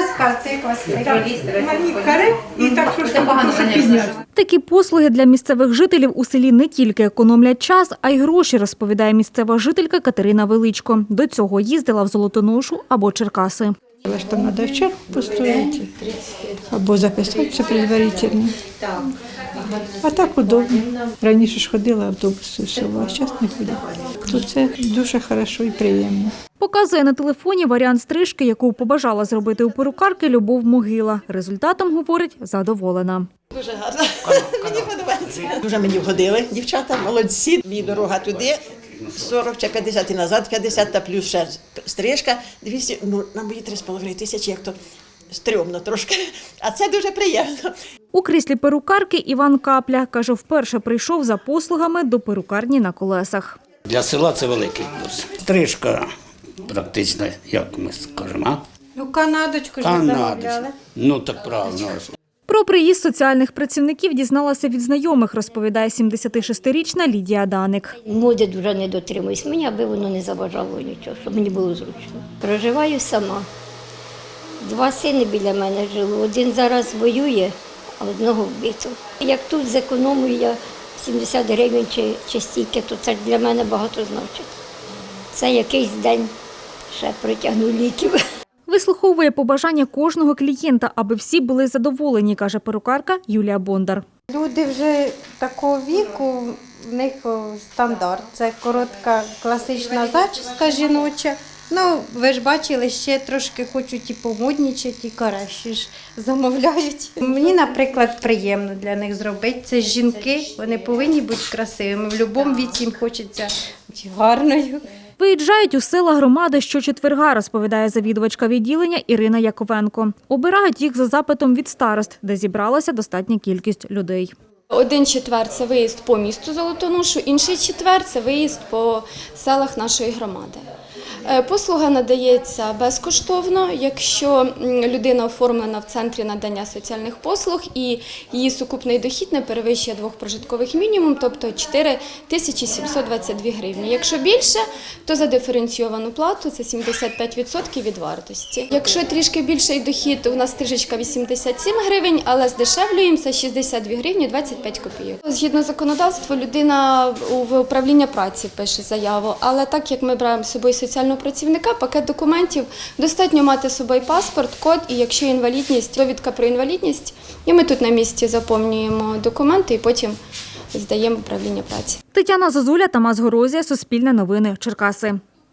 розказуйте, як вас Мені і так трошки прошу підняти. Такі послуги для місцевих жителів у селі не тільки економлять час, а й гроші, розповідає місцева жителька Катерина Величко. До цього їздила в Золотоношу або Черкаси. Але ж там треба в чергу постояти або записатися предварительно. А так удобно. Раніше ж ходила в село, а зараз не ходить. Тут це дуже хорошо і приємно. Показує на телефоні варіант стрижки, яку побажала зробити у перукарки Любов Могила. Результатом, говорить, задоволена. Дуже гарно. Мені подобається. Дуже мені вгодили дівчата, молодці. Мені дорога туди. 40 чи 50 і назад, 50 та плюс ще стрижка, 200, ну на мої 3,5 тисячі, як то стрьомно трошки. А це дуже приємно. У кріслі перукарки Іван Капля каже, вперше прийшов за послугами до перукарні на колесах. Для села це великий плюс. Стрижка практично, як ми скажемо, а? Ну, канадочку ж не замовляли. Ну так правильно. Про приїзд соціальних працівників дізналася від знайомих, розповідає 76-річна Лідія Даник. Моди дуже не дотримуюсь. Мені аби воно не заважало нічого, щоб мені було зручно. Проживаю сама. Два сини біля мене жили. Один зараз воює, а одного вбито. Як тут зекономую я 70 гривень чи, чи стільки, то це для мене багато значить. Це якийсь день ще протягну ліків. Вислуховує побажання кожного клієнта, аби всі були задоволені, каже перукарка Юлія Бондар. Люди вже такого віку, в них стандарт. Це коротка класична зачіска жіноча. Ну, ви ж бачили, ще трошки хочуть і помоднічати, і краще ж замовляють. Мені, наприклад, приємно для них зробити. Це жінки, вони повинні бути красивими. В будь-якому віці їм хочеться бути гарною. Виїжджають у села громади щочетверга, розповідає завідувачка відділення Ірина Яковенко. Обирають їх за запитом від старост, де зібралася достатня кількість людей. Один четвер це виїзд по місту Золотоношу, інший четвер це виїзд по селах нашої громади. Е, Послуга надається безкоштовно, якщо людина оформлена в центрі надання соціальних послуг і її сукупний дохід не перевищує двох прожиткових мінімум, тобто 4 тисячі 722 гривні. Якщо більше, то за диференційовану плату це 75% від вартості. Якщо трішки більший дохід, у нас стрижечка 87 гривень, але здешевлюємося 62 гривні 25 копійок. Згідно законодавства, людина в управління праці пише заяву, але так як ми беремо з собою соціального працівника, пакет документів достатньо мати з собою паспорт, код, і якщо інвалідність, довідка про інвалідність, і ми тут на місці заповнюємо документи і потім здаємо в управління праці. Тетяна Зозуля, Тамас Горозія, Суспільне новини, Черкаси.